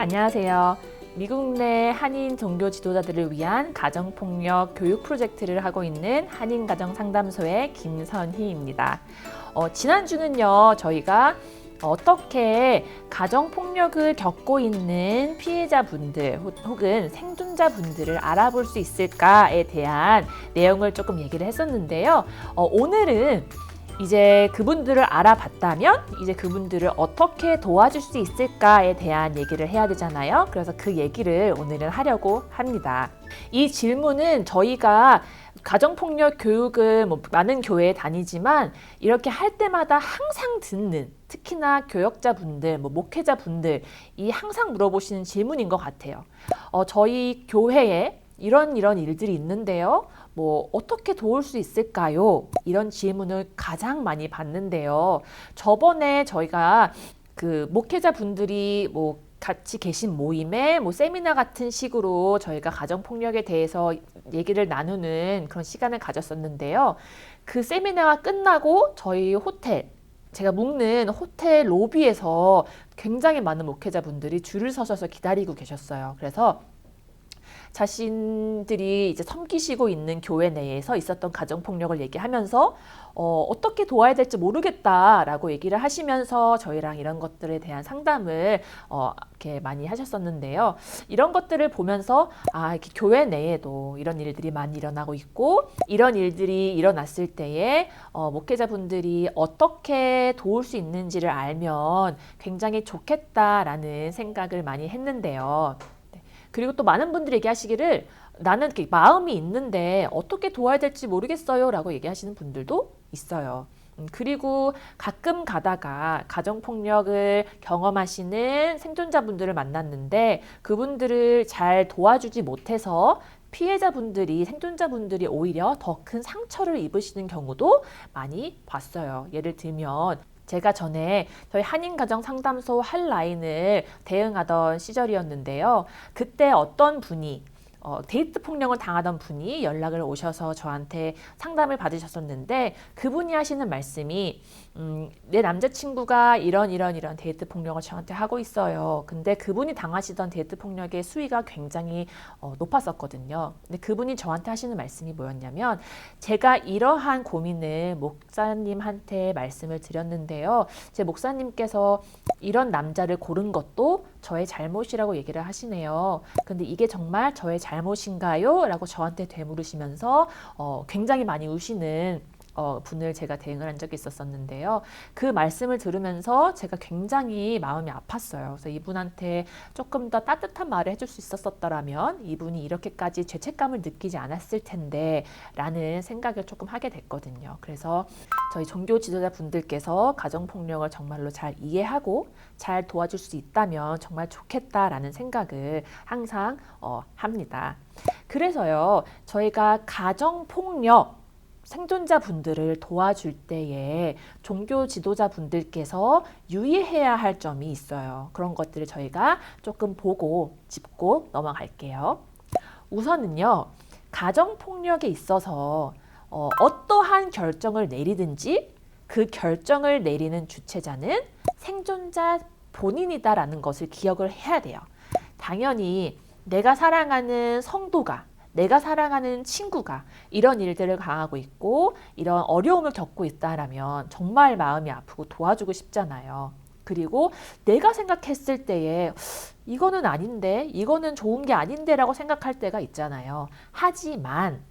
안녕하세요. 미국 내 한인 종교 지도자들을 위한 가정폭력 교육 프로젝트를 하고 있는 한인가정상담소의 김선희입니다. 어, 지난주는요, 저희가 어떻게 가정폭력을 겪고 있는 피해자분들 혹- 혹은 생존자분들을 알아볼 수 있을까에 대한 내용을 조금 얘기를 했었는데요. 어, 오늘은 이제 그분들을 알아봤다면 이제 그분들을 어떻게 도와줄 수 있을까에 대한 얘기를 해야 되잖아요. 그래서 그 얘기를 오늘은 하려고 합니다. 이 질문은 저희가 가정폭력 교육을 뭐 많은 교회에 다니지만 이렇게 할 때마다 항상 듣는 특히나 교역자분들, 뭐 목회자분들 이 항상 물어보시는 질문인 것 같아요. 어, 저희 교회에 이런 이런 일들이 있는데요. 뭐 어떻게 도울 수 있을까요? 이런 질문을 가장 많이 받는데요. 저번에 저희가 그 목회자 분들이 뭐 같이 계신 모임에 뭐 세미나 같은 식으로 저희가 가정 폭력에 대해서 얘기를 나누는 그런 시간을 가졌었는데요. 그 세미나가 끝나고 저희 호텔 제가 묵는 호텔 로비에서 굉장히 많은 목회자 분들이 줄을 서셔서 기다리고 계셨어요. 그래서 자신들이 이제 섬기시고 있는 교회 내에서 있었던 가정 폭력을 얘기하면서 어, 어떻게 도와야 될지 모르겠다라고 얘기를 하시면서 저희랑 이런 것들에 대한 상담을 어, 이렇게 많이 하셨었는데요. 이런 것들을 보면서 아, 이렇게 교회 내에도 이런 일들이 많이 일어나고 있고 이런 일들이 일어났을 때에 어, 목회자분들이 어떻게 도울 수 있는지를 알면 굉장히 좋겠다라는 생각을 많이 했는데요. 네. 그리고 또 많은 분들이 얘기하시기를 나는 이렇게 마음이 있는데 어떻게 도와야 될지 모르겠어요 라고 얘기하시는 분들도 있어요. 음, 그리고 가끔 가다가 가정폭력을 경험하시는 생존자분들을 만났는데 그분들을 잘 도와주지 못해서 피해자분들이 생존자분들이 오히려 더 큰 상처를 입으시는 경우도 많이 봤어요. 예를 들면 제가 전에 저희 한인가정 상담소 한라인을 대응하던 시절이었는데요. 그때 어떤 분이 어, 데이트 폭력을 당하던 분이 연락을 오셔서 저한테 상담을 받으셨었는데 그분이 하시는 말씀이 음, 내 남자친구가 이런 이런 이런 데이트 폭력을 저한테 하고 있어요. 근데 그분이 당하시던 데이트 폭력의 수위가 굉장히 어, 높았었거든요. 근데 그분이 저한테 하시는 말씀이 뭐였냐면 제가 이러한 고민을 목사님한테 말씀을 드렸는데요. 제 목사님께서 이런 남자를 고른 것도 저의 잘못이라고 얘기를 하시네요. 근데 이게 정말 저의 잘못 인가요? 라고 저한테 되물으시면서 어, 굉장히 많이 우시는 어, 분을 제가 대응을 한 적이 있었었는데요. 그 말씀을 들으면서 제가 굉장히 마음이 아팠어요. 그래서 이분한테 조금 더 따뜻한 말을 해줄 수 있었었더라면 이분이 이렇게까지 죄책감을 느끼지 않았을 텐데 라는 생각을 조금 하게 됐거든요. 그래서 저희 종교 지도자 분들께서 가정폭력을 정말로 잘 이해하고 잘 도와줄 수 있다면 정말 좋겠다라는 생각을 항상 어, 합니다. 그래서요, 저희가 가정폭력 생존자분들을 도와줄 때에 종교 지도자분들께서 유의해야 할 점이 있어요. 그런 것들을 저희가 조금 보고 짚고 넘어갈게요. 우선은요, 가정폭력에 있어서 어, 어떠한 결정을 내리든지 그 결정을 내리는 주체자는 생존자 본인이다라는 것을 기억을 해야 돼요. 당연히 내가 사랑하는 성도가 내가 사랑하는 친구가 이런 일들을 강하고 있고 이런 어려움을 겪고 있다라면 정말 마음이 아프고 도와주고 싶잖아요. 그리고 내가 생각했을 때에 이거는 아닌데, 이거는 좋은 게 아닌데라고 생각할 때가 있잖아요. 하지만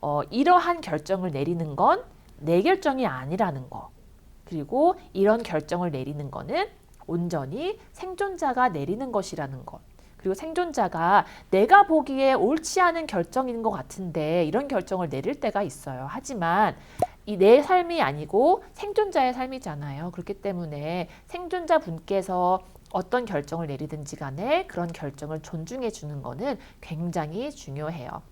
어, 이러한 결정을 내리는 건 내 결정이 아니라는 거. 그리고 이런 결정을 내리는 거는 온전히 생존자가 내리는 것이라는 것. 그리고 생존자가 내가 보기에 옳지 않은 결정인 것 같은데 이런 결정을 내릴 때가 있어요. 하지만 이 내 삶이 아니고 생존자의 삶이잖아요. 그렇기 때문에 생존자 분께서 어떤 결정을 내리든지 간에 그런 결정을 존중해 주는 거는 굉장히 중요해요.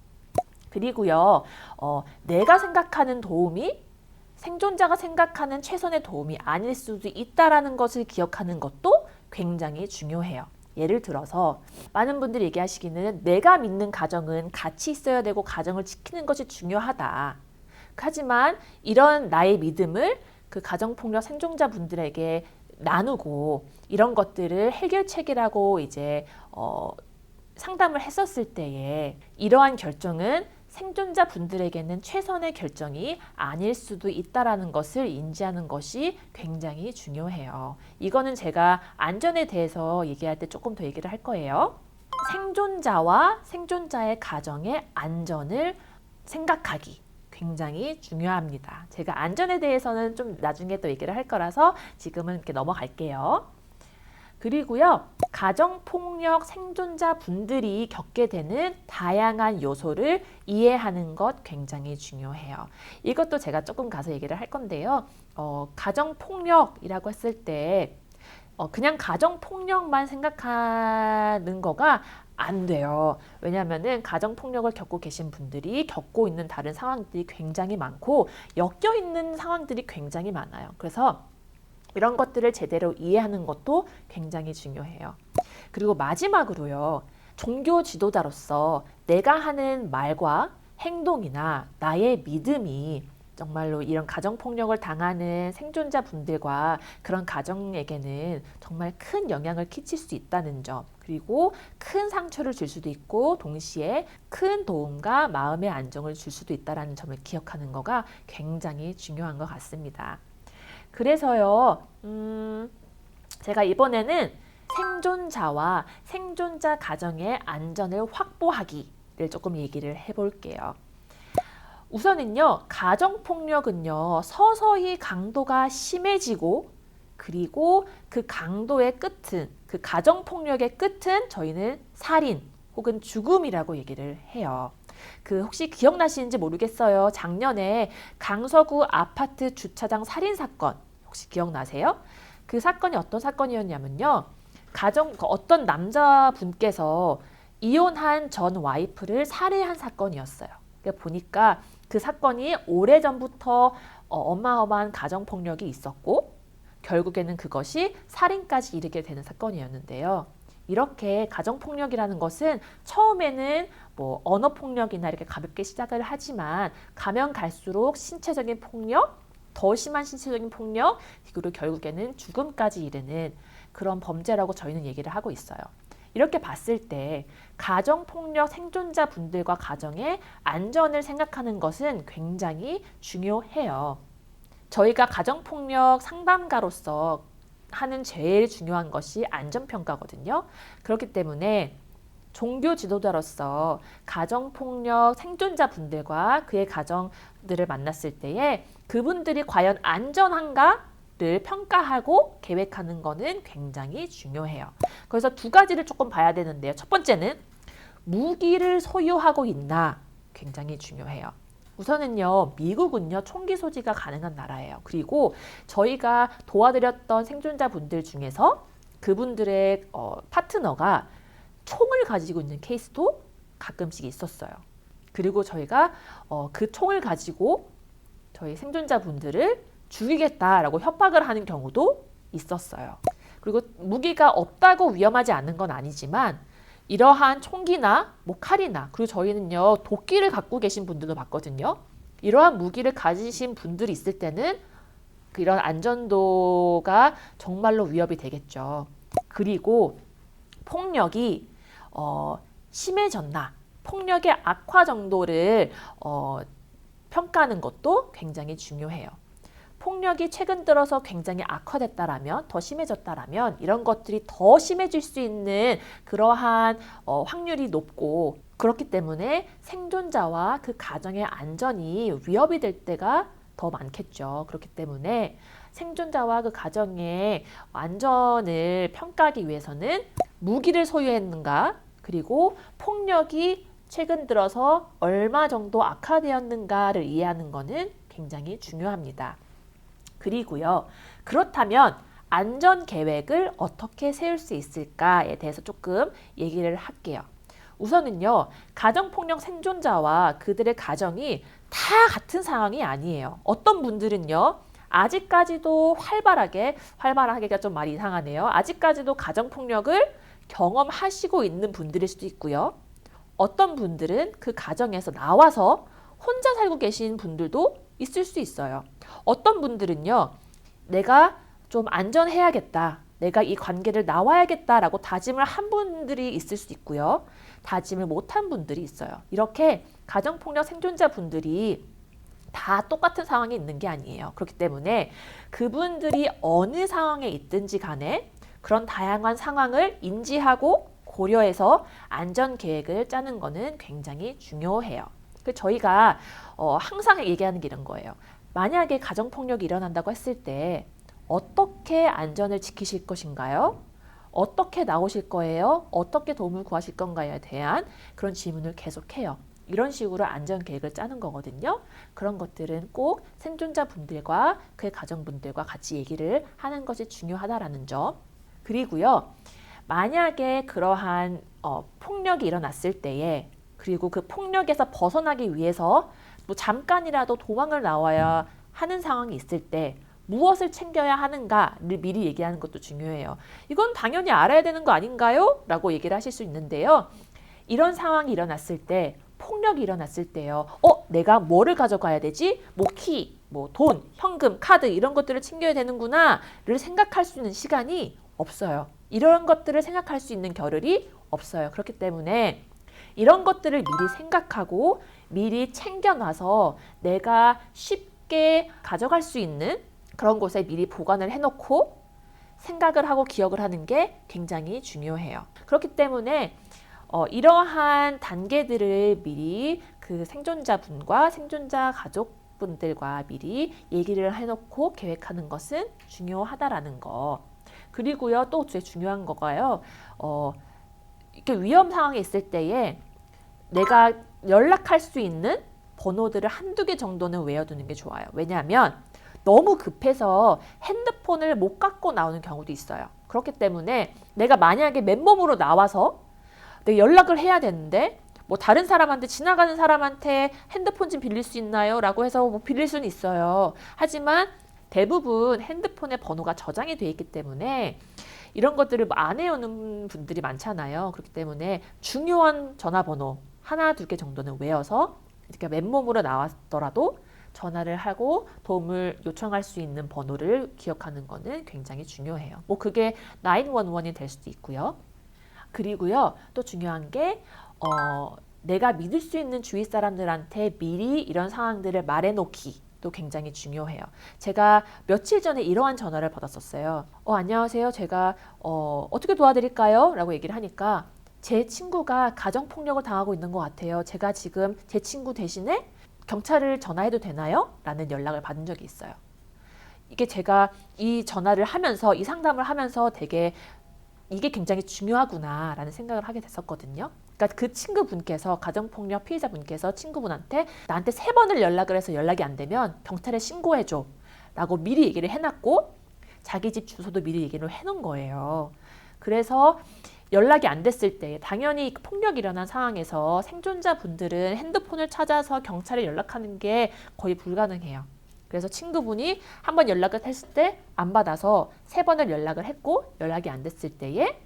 그리고요, 어, 내가 생각하는 도움이 생존자가 생각하는 최선의 도움이 아닐 수도 있다라는 것을 기억하는 것도 굉장히 중요해요. 예를 들어서 많은 분들이 얘기하시기는 내가 믿는 가정은 같이 있어야 되고 가정을 지키는 것이 중요하다. 하지만 이런 나의 믿음을 그 가정폭력 생존자분들에게 나누고 이런 것들을 해결책이라고 이제 어, 상담을 했었을 때에 이러한 결정은 생존자 분들에게는 최선의 결정이 아닐 수도 있다라는 것을 인지하는 것이 굉장히 중요해요. 이거는 제가 안전에 대해서 얘기할 때 조금 더 얘기를 할 거예요. 생존자와 생존자의 가정의 안전을 생각하기 굉장히 중요합니다. 제가 안전에 대해서는 좀 나중에 또 얘기를 할 거라서 지금은 이렇게 넘어갈게요. 그리고요, 가정폭력 생존자 분들이 겪게 되는 다양한 요소를 이해하는 것 굉장히 중요해요. 이것도 제가 조금 가서 얘기를 할 건데요. 어, 가정폭력이라고 했을 때, 어, 그냥 가정폭력만 생각하는 거가 안 돼요. 왜냐하면은 가정폭력을 겪고 계신 분들이 겪고 있는 다른 상황들이 굉장히 많고, 엮여 있는 상황들이 굉장히 많아요. 그래서 이런 것들을 제대로 이해하는 것도 굉장히 중요해요. 그리고 마지막으로요. 종교 지도자로서 내가 하는 말과 행동이나 나의 믿음이 정말로 이런 가정폭력을 당하는 생존자 분들과 그런 가정에게는 정말 큰 영향을 끼칠 수 있다는 점, 그리고 큰 상처를 줄 수도 있고, 동시에 큰 도움과 마음의 안정을 줄 수도 있다는 점을 기억하는 거가 굉장히 중요한 것 같습니다. 그래서요, 음, 제가 이번에는 생존자와 생존자 가정의 안전을 확보하기를 조금 얘기를 해볼게요. 우선은요, 가정폭력은요, 서서히 강도가 심해지고, 그리고 그 강도의 끝은, 그 가정폭력의 끝은 저희는 살인 혹은 죽음이라고 얘기를 해요. 그 혹시 기억나시는지 모르겠어요. 작년에 강서구 아파트 주차장 살인 사건 혹시 기억나세요? 그 사건이 어떤 사건이었냐면요. 가정 그 어떤 남자분께서 이혼한 전 와이프를 살해한 사건이었어요. 그러니까 보니까 그 사건이 오래 전부터 어, 어마어마한 가정 폭력이 있었고 결국에는 그것이 살인까지 이르게 되는 사건이었는데요. 이렇게 가정 폭력이라는 것은 처음에는 뭐 언어 폭력이나 이렇게 가볍게 시작을 하지만 가면 갈수록 신체적인 폭력, 더 심한 신체적인 폭력, 그리고 결국에는 죽음까지 이르는 그런 범죄라고 저희는 얘기를 하고 있어요. 이렇게 봤을 때 가정폭력 생존자 분들과 가정의 안전을 생각하는 것은 굉장히 중요해요. 저희가 가정폭력 상담가로서 하는 제일 중요한 것이 안전평가거든요. 그렇기 때문에 종교 지도자로서 가정폭력 생존자 분들과 그의 가정들을 만났을 때에 그분들이 과연 안전한가 를 평가하고 계획하는 것은 굉장히 중요해요. 그래서 두 가지를 조금 봐야 되는데요. 첫 번째는 무기를 소유하고 있나 굉장히 중요해요. 우선은요, 미국은요, 총기 소지가 가능한 나라예요. 그리고 저희가 도와드렸던 생존자분들 중에서 그분들의 어, 파트너가 총을 가지고 있는 케이스도 가끔씩 있었어요. 그리고 저희가 어, 그 총을 가지고 저희 생존자분들을 죽이겠다라고 협박을 하는 경우도 있었어요. 그리고 무기가 없다고 위험하지 않은 건 아니지만 이러한 총기나 뭐 칼이나 그리고 저희는요 도끼를 갖고 계신 분들도 봤거든요. 이러한 무기를 가지신 분들이 있을 때는 이런 안전도가 정말로 위협이 되겠죠. 그리고 폭력이 어, 심해졌나, 폭력의 악화 정도를 어, 평가하는 것도 굉장히 중요해요. 폭력이 최근 들어서 굉장히 악화됐다라면 더 심해졌다라면 이런 것들이 더 심해질 수 있는 그러한 어, 확률이 높고 그렇기 때문에 생존자와 그 가정의 안전이 위협이 될 때가 더 많겠죠. 그렇기 때문에 생존자와 그 가정의 안전을 평가하기 위해서는 무기를 소유했는가 그리고 폭력이 최근 들어서 얼마 정도 악화되었는가를 이해하는 것은 굉장히 중요합니다. 그리고요. 그렇다면 안전 계획을 어떻게 세울 수 있을까에 대해서 조금 얘기를 할게요. 우선은요, 가정폭력 생존자와 그들의 가정이 다 같은 상황이 아니에요. 어떤 분들은요, 아직까지도 활발하게, 활발하게가 좀 말이 이상하네요. 아직까지도 가정폭력을 경험하시고 있는 분들일 수도 있고요. 어떤 분들은 그 가정에서 나와서 혼자 살고 계신 분들도 있을 수 있어요. 어떤 분들은요, 내가 좀 안전해야겠다. 내가 이 관계를 나와야겠다라고 다짐을 한 분들이 있을 수 있고요. 다짐을 못한 분들이 있어요. 이렇게 가정폭력 생존자 분들이 다 똑같은 상황에 있는 게 아니에요. 그렇기 때문에 그분들이 어느 상황에 있든지 간에 그런 다양한 상황을 인지하고 고려해서 안전 계획을 짜는 거는 굉장히 중요해요. 그 저희가 어, 항상 얘기하는 게 이런 거예요. 만약에 가정 폭력이 일어난다고 했을 때 어떻게 안전을 지키실 것인가요? 어떻게 나오실 거예요? 어떻게 도움을 구하실 건가에 대한 그런 질문을 계속해요. 이런 식으로 안전 계획을 짜는 거거든요. 그런 것들은 꼭 생존자 분들과 그의 가정 분들과 같이 얘기를 하는 것이 중요하다라는 점. 그리고요, 만약에 그러한 어, 폭력이 일어났을 때에 그리고 그 폭력에서 벗어나기 위해서 뭐 잠깐이라도 도망을 나와야 하는 상황이 있을 때 무엇을 챙겨야 하는가를 미리 얘기하는 것도 중요해요. 이건 당연히 알아야 되는 거 아닌가요? 라고 얘기를 하실 수 있는데요. 이런 상황이 일어났을 때 폭력이 일어났을 때요. 어, 내가 뭐를 가져가야 되지? 뭐 키, 뭐 돈, 현금, 카드 이런 것들을 챙겨야 되는구나를 생각할 수 있는 시간이 없어요. 이런 것들을 생각할 수 있는 겨를이 없어요. 그렇기 때문에 이런 것들을 미리 생각하고 미리 챙겨놔서 내가 쉽게 가져갈 수 있는 그런 곳에 미리 보관을 해놓고 생각을 하고 기억을 하는 게 굉장히 중요해요. 그렇기 때문에 어, 이러한 단계들을 미리 그 생존자분과 생존자 가족분들과 미리 얘기를 해놓고 계획하는 것은 중요하다라는 거. 그리고요, 또 제일 중요한 거가요, 어, 이렇게 위험 상황에 있을 때에 내가 연락할 수 있는 번호들을 한두 개 정도는 외워두는 게 좋아요. 왜냐하면 너무 급해서 핸드폰을 못 갖고 나오는 경우도 있어요. 그렇기 때문에 내가 만약에 맨몸으로 나와서 내가 연락을 해야 되는데 뭐 다른 사람한테 지나가는 사람한테 핸드폰 좀 빌릴 수 있나요? 라고 해서 뭐 빌릴 수는 있어요. 하지만 대부분 핸드폰에 번호가 저장이 돼 있기 때문에 이런 것들을 뭐안 해오는 분들이 많잖아요. 그렇기 때문에 중요한 전화번호 하나 두 개 정도는 외워서 이렇게 맨몸으로 나왔더라도 전화를 하고 도움을 요청할 수 있는 번호를 기억하는 거는 굉장히 중요해요. 뭐 그게 911이 될 수도 있고요. 그리고요, 또 중요한 게, 어, 내가 믿을 수 있는 주위 사람들한테 미리 이런 상황들을 말해놓기. 도 굉장히 중요해요. 제가 며칠 전에 이러한 전화를 받았었어요. 어, 안녕하세요. 제가 어, 어떻게 도와드릴까요? 라고 얘기를 하니까 제 친구가 가정폭력을 당하고 있는 것 같아요. 제가 지금 제 친구 대신에 경찰을 전화해도 되나요? 라는 연락을 받은 적이 있어요. 이게 제가 이 전화를 하면서 이 상담을 하면서 되게 이게 굉장히 중요하구나라는 생각을 하게 됐었거든요. 그러니까 그 친구분께서 가정폭력 피해자분께서 친구분한테 나한테 세 번을 연락을 해서 연락이 안 되면 경찰에 신고해줘 라고 미리 얘기를 해놨고 자기 집 주소도 미리 얘기를 해놓은 거예요. 그래서 연락이 안 됐을 때 당연히 폭력이 일어난 상황에서 생존자 분들은 핸드폰을 찾아서 경찰에 연락하는 게 거의 불가능해요. 그래서 친구분이 한 번 연락을 했을 때 안 받아서 세 번을 연락을 했고 연락이 안 됐을 때에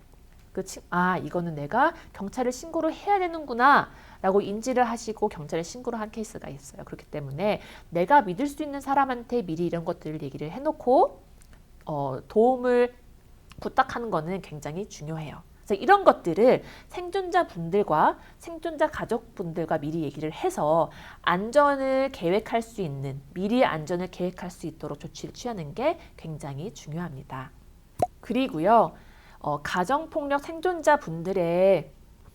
그 친, 아 이거는 내가 경찰에 신고를 해야 되는구나 라고 인지를 하시고 경찰에 신고를 한 케이스가 있어요. 그렇기 때문에 내가 믿을 수 있는 사람한테 미리 이런 것들을 얘기를 해놓고 어, 도움을 부탁하는 거는 굉장히 중요해요. 그래서 이런 것들을 생존자 분들과 생존자 가족분들과 미리 얘기를 해서 안전을 계획할 수 있는 미리 안전을 계획할 수 있도록 조치를 취하는 게 굉장히 중요합니다. 그리고요. 어, 가정폭력 생존자 분들의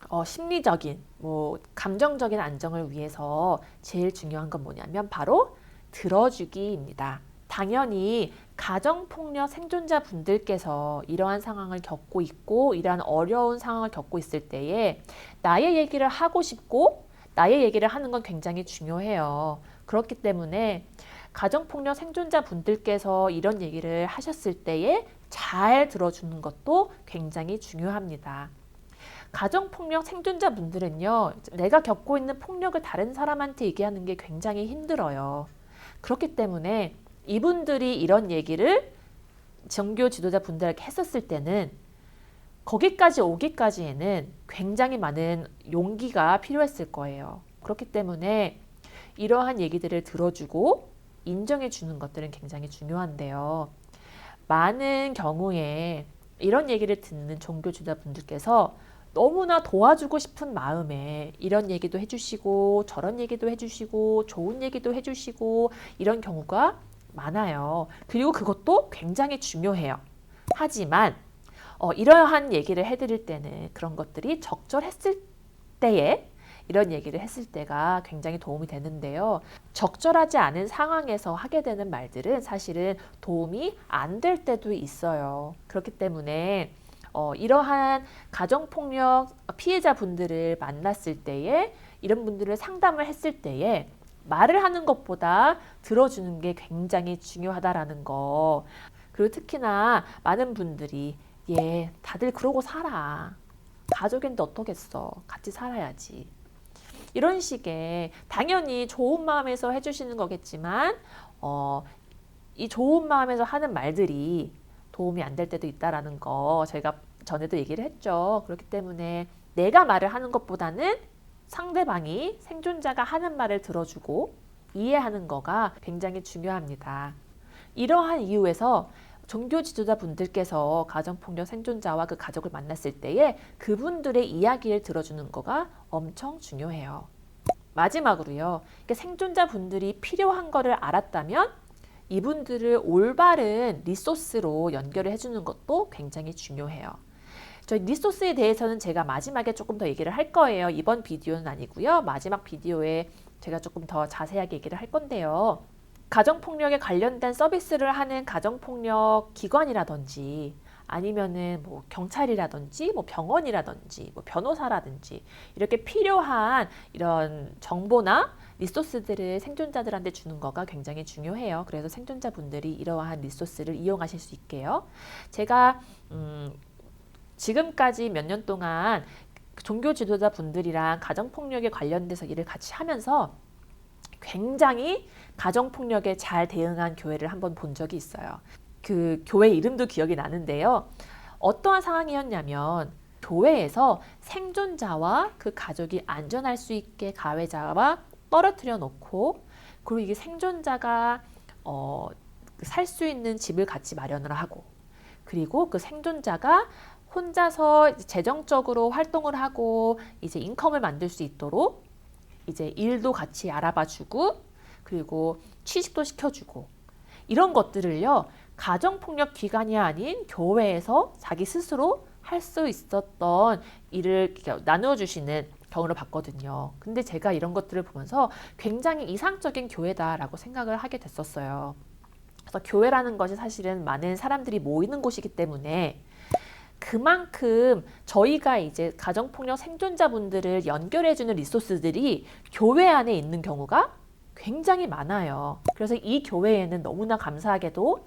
어, 심리적인, 뭐, 감정적인 안정을 위해서 제일 중요한 건 뭐냐면 바로 들어주기입니다. 당연히 가정폭력 생존자 분들께서 이러한 상황을 겪고 있고 이러한 어려운 상황을 겪고 있을 때에 나의 얘기를 하고 싶고 나의 얘기를 하는 건 굉장히 중요해요. 그렇기 때문에 가정폭력 생존자 분들께서 이런 얘기를 하셨을 때에 잘 들어주는 것도 굉장히 중요합니다. 가정폭력 생존자 분들은요, 내가 겪고 있는 폭력을 다른 사람한테 얘기하는 게 굉장히 힘들어요. 그렇기 때문에 이분들이 이런 얘기를 정교 지도자 분들에게 했었을 때는 거기까지 오기까지에는 굉장히 많은 용기가 필요했을 거예요. 그렇기 때문에 이러한 얘기들을 들어주고 인정해 주는 것들은 굉장히 중요한데요. 많은 경우에 이런 얘기를 듣는 종교 지도자분들께서 너무나 도와주고 싶은 마음에 이런 얘기도 해주시고 저런 얘기도 해주시고 좋은 얘기도 해주시고 이런 경우가 많아요. 그리고 그것도 굉장히 중요해요. 하지만 어, 이러한 얘기를 해드릴 때는 그런 것들이 적절했을 때에 이런 얘기를 했을 때가 굉장히 도움이 되는데요. 적절하지 않은 상황에서 하게 되는 말들은 사실은 도움이 안 될 때도 있어요. 그렇기 때문에 어, 이러한 가정폭력 피해자분들을 만났을 때에 이런 분들을 상담을 했을 때에 말을 하는 것보다 들어주는 게 굉장히 중요하다라는 거. 그리고 특히나 많은 분들이 예, 다들 그러고 살아. 가족인데 어떻겠어. 같이 살아야지. 이런 식의 당연히 좋은 마음에서 해주시는 거겠지만 어, 이 좋은 마음에서 하는 말들이 도움이 안 될 때도 있다라는 거 저희가 전에도 얘기를 했죠. 그렇기 때문에 내가 말을 하는 것보다는 상대방이 생존자가 하는 말을 들어주고 이해하는 거가 굉장히 중요합니다. 이러한 이유에서 종교 지도자 분들께서 가정폭력 생존자와 그 가족을 만났을 때에 그분들의 이야기를 들어주는 거가 엄청 중요해요. 마지막으로요. 이렇게 생존자 분들이 필요한 거를 알았다면 이분들을 올바른 리소스로 연결을 해주는 것도 굉장히 중요해요. 저희 리소스에 대해서는 제가 마지막에 조금 더 얘기를 할 거예요. 이번 비디오는 아니고요. 마지막 비디오에 제가 조금 더 자세하게 얘기를 할 건데요. 가정폭력에 관련된 서비스를 하는 가정폭력 기관이라든지 아니면은 뭐 경찰이라든지 뭐 병원이라든지 뭐 변호사라든지 이렇게 필요한 이런 정보나 리소스들을 생존자들한테 주는 거가 굉장히 중요해요. 그래서 생존자분들이 이러한 리소스를 이용하실 수 있게요. 제가 음 지금까지 몇 년 동안 종교 지도자 분들이랑 가정폭력에 관련돼서 일을 같이 하면서 굉장히 가정폭력에 잘 대응한 교회를 한번 본 적이 있어요. 그 교회 이름도 기억이 나는데요. 어떠한 상황이었냐면 교회에서 생존자와 그 가족이 안전할 수 있게 가해자와 떨어뜨려 놓고 그리고 이게 생존자가 어, 살 수 있는 집을 같이 마련을 하고 그리고 그 생존자가 혼자서 재정적으로 활동을 하고 이제 인컴을 만들 수 있도록 이제 일도 같이 알아봐 주고 그리고 취직도 시켜주고 이런 것들을요 가정폭력 기관이 아닌 교회에서 자기 스스로 할 수 있었던 일을 나누어 주시는 경우를 봤거든요. 근데 제가 이런 것들을 보면서 굉장히 이상적인 교회다라고 생각을 하게 됐었어요. 그래서 교회라는 것이 사실은 많은 사람들이 모이는 곳이기 때문에 그만큼 저희가 이제 가정폭력 생존자분들을 연결해주는 리소스들이 교회 안에 있는 경우가 굉장히 많아요. 그래서 이 교회에는 너무나 감사하게도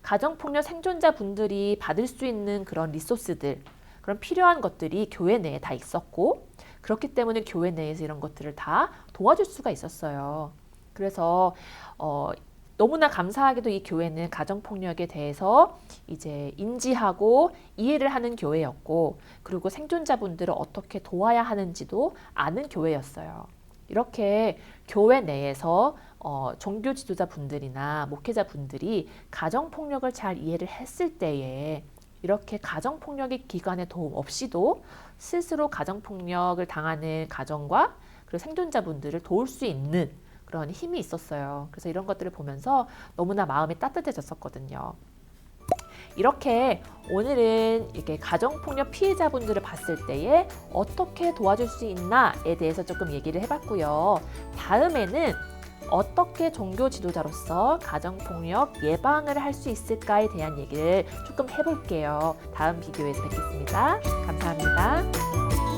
가정폭력 생존자분들이 받을 수 있는 그런 리소스들, 그런 필요한 것들이 교회 내에 다 있었고, 그렇기 때문에 교회 내에서 이런 것들을 다 도와줄 수가 있었어요. 그래서, 어, 너무나 감사하게도 이 교회는 가정폭력에 대해서 이제 인지하고 이해를 하는 교회였고, 그리고 생존자분들을 어떻게 도와야 하는지도 아는 교회였어요. 이렇게 교회 내에서 어, 종교 지도자 분들이나 목회자 분들이 가정 폭력을 잘 이해를 했을 때에 이렇게 가정 폭력의 기관의 도움 없이도 스스로 가정 폭력을 당하는 가정과 그리고 생존자분들을 도울 수 있는 그런 힘이 있었어요. 그래서 이런 것들을 보면서 너무나 마음이 따뜻해졌었거든요. 이렇게 오늘은 이렇게 가정폭력 피해자분들을 봤을 때에 어떻게 도와줄 수 있나에 대해서 조금 얘기를 해봤고요. 다음에는 어떻게 종교 지도자로서 가정폭력 예방을 할 수 있을까에 대한 얘기를 조금 해볼게요. 다음 비디오에서 뵙겠습니다. 감사합니다.